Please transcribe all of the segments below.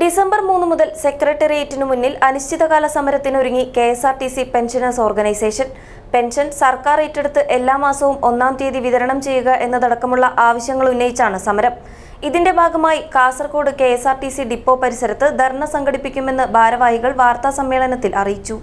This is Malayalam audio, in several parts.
ഡിസംബർ മൂന്ന് മുതൽ സെക്രട്ടേറിയറ്റിനു മുന്നിൽ അനിശ്ചിതകാല സമരത്തിനൊരുങ്ങി K S R T C pensioners organisation. Pension സർക്കാർ ഏറ്റെടുത്ത് എല്ലാ മാസവും ഒന്നാം തീയതി വിതരണം ചെയ്യുക എന്നതടക്കമുള്ള ആവശ്യങ്ങൾ ഉന്നയിച്ചാണ് സമരം. ഇതിന്റെ ഭാഗമായി Kasaragod K S R T C depot പരിസരത്ത് ധർണ സംഘടിപ്പിക്കുമെന്ന് ഭാരവാഹികൾ വാർത്താ സമ്മേളനത്തിൽ അറിയിച്ചു.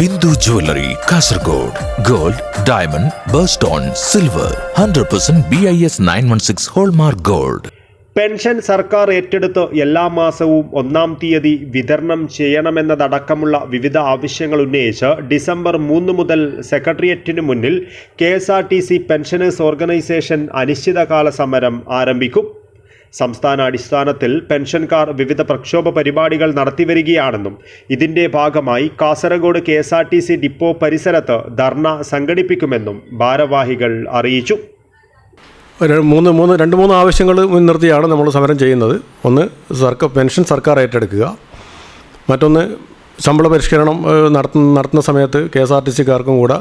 Bindu jewellery Kasaragod gold diamond birthstone silver hundred percent B I S nine one six hallmark gold. Pension സർക്കാർ ഏറ്റെടുത്ത് എല്ലാ മാസവും ഒന്നാം തീയതി വിതരണം ചെയ്യണമെന്നതടക്കമുള്ള വിവിധ ആവശ്യങ്ങൾ ഉന്നയിച്ച് ഡിസംബർ മൂന്ന് മുതൽ സെക്രട്ടേറിയറ്റിന് മുന്നിൽ K S R T C pensioners organisation അനിശ്ചിതകാല സമരം ആരംഭിക്കും. സംസ്ഥാന അടിസ്ഥാനത്തിൽ പെൻഷൻകാർ വിവിധ പ്രക്ഷോഭ പരിപാടികൾ നടത്തിവരികയാണെന്നും ഇതിന്റെ ഭാഗമായി Kasaragod K S R T C depot പരിസരത്ത് ധർണ സംഘടിപ്പിക്കുമെന്നും ഭാരവാഹികൾ അറിയിച്ചു. ഒരു മൂന്ന് മൂന്ന് രണ്ട് മൂന്ന് ആവശ്യങ്ങൾ മുൻനിർത്തിയാണ് നമ്മൾ സമരം ചെയ്യുന്നത്. ഒന്ന് സർക്കാർ പെൻഷൻ സർക്കാർ ഏറ്റെടുക്കുക. മറ്റൊന്ന് ശമ്പള പരിഷ്കരണം നടത്തുന്ന നടത്തുന്ന സമയത്ത് കെ എസ് ആർ ടി സിക്കാർക്കും കൂടെ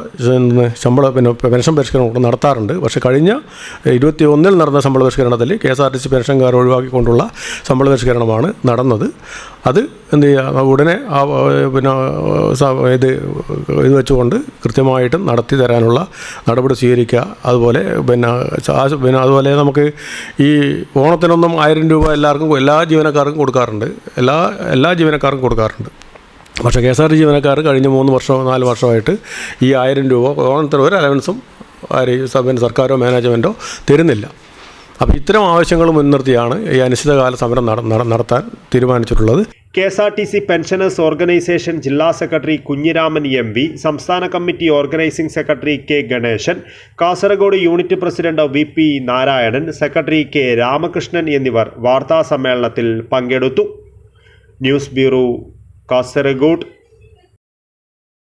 ശമ്പള പിന്നെ പെൻഷൻ പരിഷ്കരണം കൂടെ നടത്താറുണ്ട്. പക്ഷേ കഴിഞ്ഞ ഇരുപത്തി ഒന്നിൽ നടന്ന ശമ്പള പരിഷ്കരണത്തിൽ K S R T C പെൻഷൻകാർ ഒഴിവാക്കിക്കൊണ്ടുള്ള ശമ്പള പരിഷ്കരണമാണ് നടന്നത്. അത് എന്ത് ചെയ്യുക ഉടനെ ആ പിന്നെ ഇത് ഇത് വെച്ചുകൊണ്ട് കൃത്യമായിട്ടും നടത്തി തരാനുള്ള നടപടി സ്വീകരിക്കുക. അതുപോലെ പിന്നെ പിന്നെ അതുപോലെ നമുക്ക് ഈ ഓണത്തിനൊന്നും ആയിരം രൂപ എല്ലാവർക്കും എല്ലാ ജീവനക്കാർക്കും കൊടുക്കാറുണ്ട്. എല്ലാ എല്ലാ ജീവനക്കാർക്കും കൊടുക്കാറുണ്ട്. പക്ഷേ കെ എസ് ആർ ജീവനക്കാർ കഴിഞ്ഞ മൂന്ന് വർഷമോ നാല് വർഷമായിട്ട് ഈ ആയിരം രൂപ ഓണത്തിന് ഒരു അലവൻസും ആര് സ- പിന്നെ സർക്കാരോ മാനേജ്മെന്റോ തരുന്നില്ല. അപ്പോൾ ഇത്തരം ആവശ്യങ്ങൾ മുൻനിർത്തിയാണ് ഈ അനിശ്ചിതകാല സമരം നട- നട- നടത്താൻ തീരുമാനിച്ചിട്ടുള്ളത്. K S R T C pensioners organisation ജില്ലാ സെക്രട്ടറി കുഞ്ഞിരാമൻ എം വി സംസ്ഥാന committee organising secretary K Ganesan Kasaragod unit president V P Narayanan secretary K Ramakrishnan എന്നിവർ വാർത്താ സമ്മേളനത്തിൽ പങ്കെടുത്തു. News bureau Kasaragod